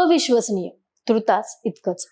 अविश्वसनीय. तुर्तास इतकंच.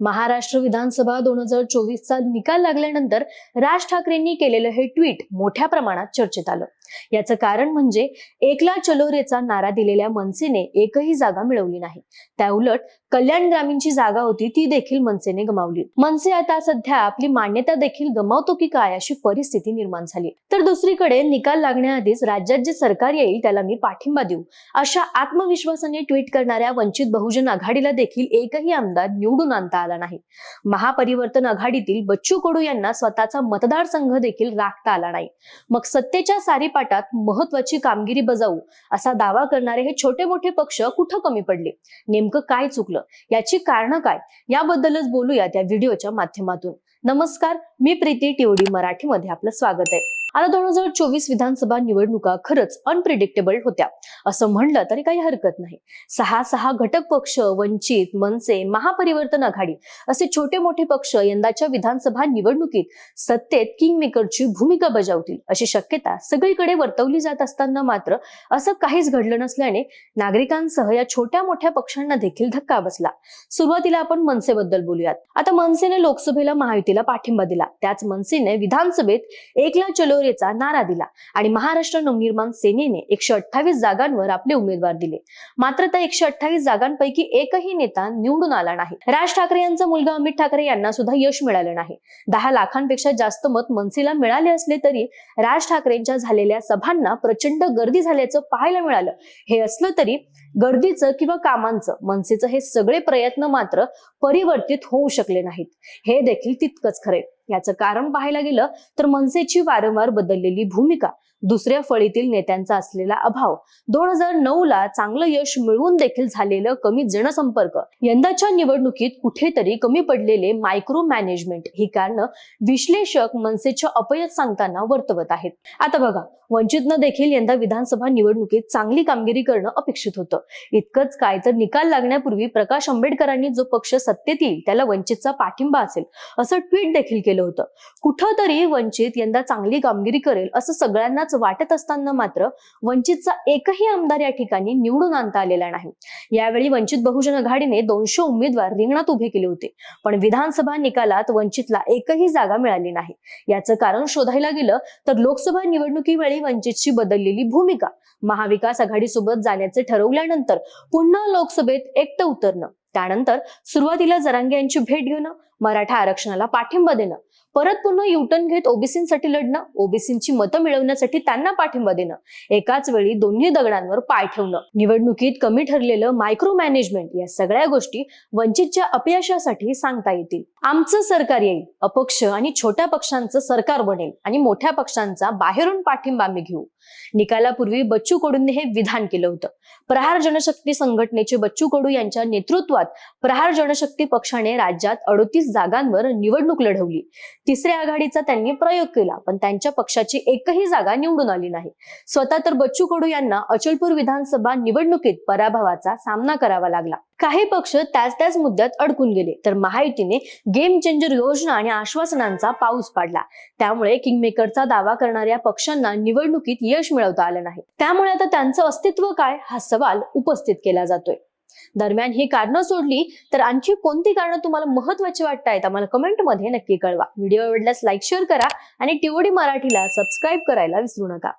महाराष्ट्र विधानसभा दोन हजार चोवीसचा निकाल लागल्यानंतर राज ठाकरेंनी केलेलं हे ट्विट मोठ्या प्रमाणात चर्चेत आलं. याचं कारण म्हणजे एकला चलोरेचा नारा दिलेल्या मनसेने एकही जागा मिळवली नाही. त्याउलट कल्याण ग्रामीणची जागा होती ती देखील मनसेने गमावली. मनसे आता सध्या आपली मान्यता देखील गमावतो की काय अशी परिस्थिती निर्माण झाली. तर दुसरीकडे निकाल लागण्याआधीच राज्यात जे सरकार येईल त्याला मी पाठिंबा देऊ. अशा आत्मविश्वासाने ट्विट करणाऱ्या वंचित बहुजन आघाडीला देखील एकही आमदार निवडून आणता आला नाही. महापरिवर्तन आघाडीतील बच्चू कडू यांना स्वतःचा मतदारसंघ देखील राखता आला नाही. मग सत्तेच्या सारी सारीपाटात महत्वाची कामगिरी बजावू असा दावा करणारे हे छोटे मोठे पक्ष कुठं कमी पडले? नेमकं काय चुकलं? याची कारणं काय? याबद्दलच बोलूयात या व्हिडिओच्या माध्यमातून. नमस्कार मी प्रीती टिवडी मराठीमध्ये आपलं स्वागत आहे. आता दोन हजार चोवीस विधानसभा निवडणुका खरंच अनप्रिडिक्टेबल होत्या. असं म्हणलं तरी काही हरकत नाही. सहा सहा घटक पक्ष वंचित मनसे महापरिवर्तन आघाडी असे छोटे मोठे पक्ष यंदाच्या विधानसभा निवडणुकीत सत्तेत किंग मेकरची भूमिका बजावतील अशी शक्यता सगळीकडे वर्तवली जात असताना मात्र असं काहीच घडलं नसल्याने नागरिकांसह या छोट्या मोठ्या पक्षांना देखील धक्का बसला. सुरुवातीला आपण मनसेबद्दल बोलूयात. आता मनसेने लोकसभेला महायुतीला पाठिंबा दिला. त्याच मनसेने विधानसभेत एकला चलो चलोरेचा नारा दिला आणि महाराष्ट्र नवनिर्माण सेनेने एकशे अठ्ठावीस जागांवर आपले उमेदवार दिले. मात्र त्या एकशे अठ्ठावीस जागांपैकी एकही नेता निवडून आला नाही. राज ठाकरे यांचा मुलगा अमित ठाकरे यांना सुद्धा यश मिळालं नाही. दहा लाखांपेक्षा जास्त मत मनसेला मिळाले असले तरी राज ठाकरेंच्या झालेल्या सभांना प्रचंड गर्दी झाल्याचं पाहायला मिळालं. हे असलं तरी गर्दीचं किंवा कामांचं मनसेचं हे सगळे प्रयत्न मात्र परिवर्तित होऊ शकले नाहीत. हे देखील तितकंच खरे याचं कारण पाहायला गेलं तर मनसेची वारंवार बदललेली भूमिका दुसऱ्या फळीतील नेत्यांचा असलेला अभाव दोन हजार नऊ ला चांगलं यश मिळवून देखील झालेलं कमी जनसंपर्क यंदाच्या निवडणुकीत कुठेतरी कमी पडलेले मायक्रो मॅनेजमेंट ही कारण विश्लेषक मनसेच्या अपयश सांगताना वर्तवत आहेत. आता बघा वंचितनं देखील यंदा विधानसभा निवडणुकीत चांगली कामगिरी करणं अपेक्षित होतं. इतकंच काय तर निकाल लागण्यापूर्वी प्रकाश आंबेडकरांनी जो पक्ष सत्तेत येईल त्याला वंचितचा पाठिंबा असेल असं ट्विट देखील केलं केलं होतं. कुठंतरी वंचित यंदा चांगली कामगिरी करेल असं सगळ्यांनाच वाटत असताना मात्र वंचितचा एकही आमदार या ठिकाणी निवडून आणता आलेला नाही. यावेळी वंचित बहुजन आघाडीने दोनशे उमेदवार रिंगणात उभे केले होते. पण विधानसभा निकालात वंचितला एकही जागा मिळाली नाही. याचं कारण शोधायला गेलं तर लोकसभा निवडणुकीवेळी वंचितची बदललेली भूमिका. महाविकास आघाडीसोबत जाण्याचे ठरवल्यानंतर पुन्हा लोकसभेत एकटं उतरणं. त्यानंतर सुरुवातीला जरांगे यांची भेट घेणं मराठा आरक्षणाला पाठिंबा देणं. परत पुन्हा युटर्न घेत ओबीसींसाठी लढणं ओबीसींची मतं मिळवण्यासाठी त्यांना पाठिंबा देणं. एकाच वेळी दोन्ही दगडांवर पाय ठेवणं. निवडणुकीत कमी ठरलेलं मायक्रो मॅनेजमेंट या सगळ्या गोष्टी वंचितच्या अपयशासाठी सांगता येतील. आमचं सरकार येईल अपक्ष आणि छोट्या पक्षांचं सरकार बनेल आणि मोठ्या पक्षांचा बाहेरून पाठिंबा आम्ही घेऊ. निकालापूर्वी बच्चू कडूंनी हे विधान केलं होतं. प्रहार जनशक्ती संघटनेचे बच्चू कडू यांच्या नेतृत्वात प्रहार जनशक्ती पक्षाने राज्यात अडोतीस जागांवर निवडणूक लढवली. तिसऱ्या आघाडीचा त्यांनी प्रयोग केला पण त्यांच्या पक्षाची एकही जागा निवडून आली नाही. स्वतः तर बच्चू कडू यांना अचलपूर विधानसभा निवडणुकीत पराभवाचा सामना करावा लागला. काही पक्ष त्याच त्याच मुद्द्यात अडकून गेले तर महायुतीने गेम चेंजर योजना आणि आश्वासनांचा पाऊस पाडला. त्यामुळे किंगमेकरचा दावा करणाऱ्या पक्षांना निवडणुकीत यश मिळवता आलं नाही. त्यामुळे आता त्यांचं अस्तित्व काय हा सवाल उपस्थित केला जातोय. दरम्यान ही कारणं सोडली तर आणखी कोणती कारणं तुम्हाला महत्वाची वाटतायत आम्हाला कमेंटमध्ये नक्की कळवा. व्हिडिओ आवडल्यास लाईक शेअर करा आणि टिओडी मराठीला सबस्क्राईब करायला विसरू नका.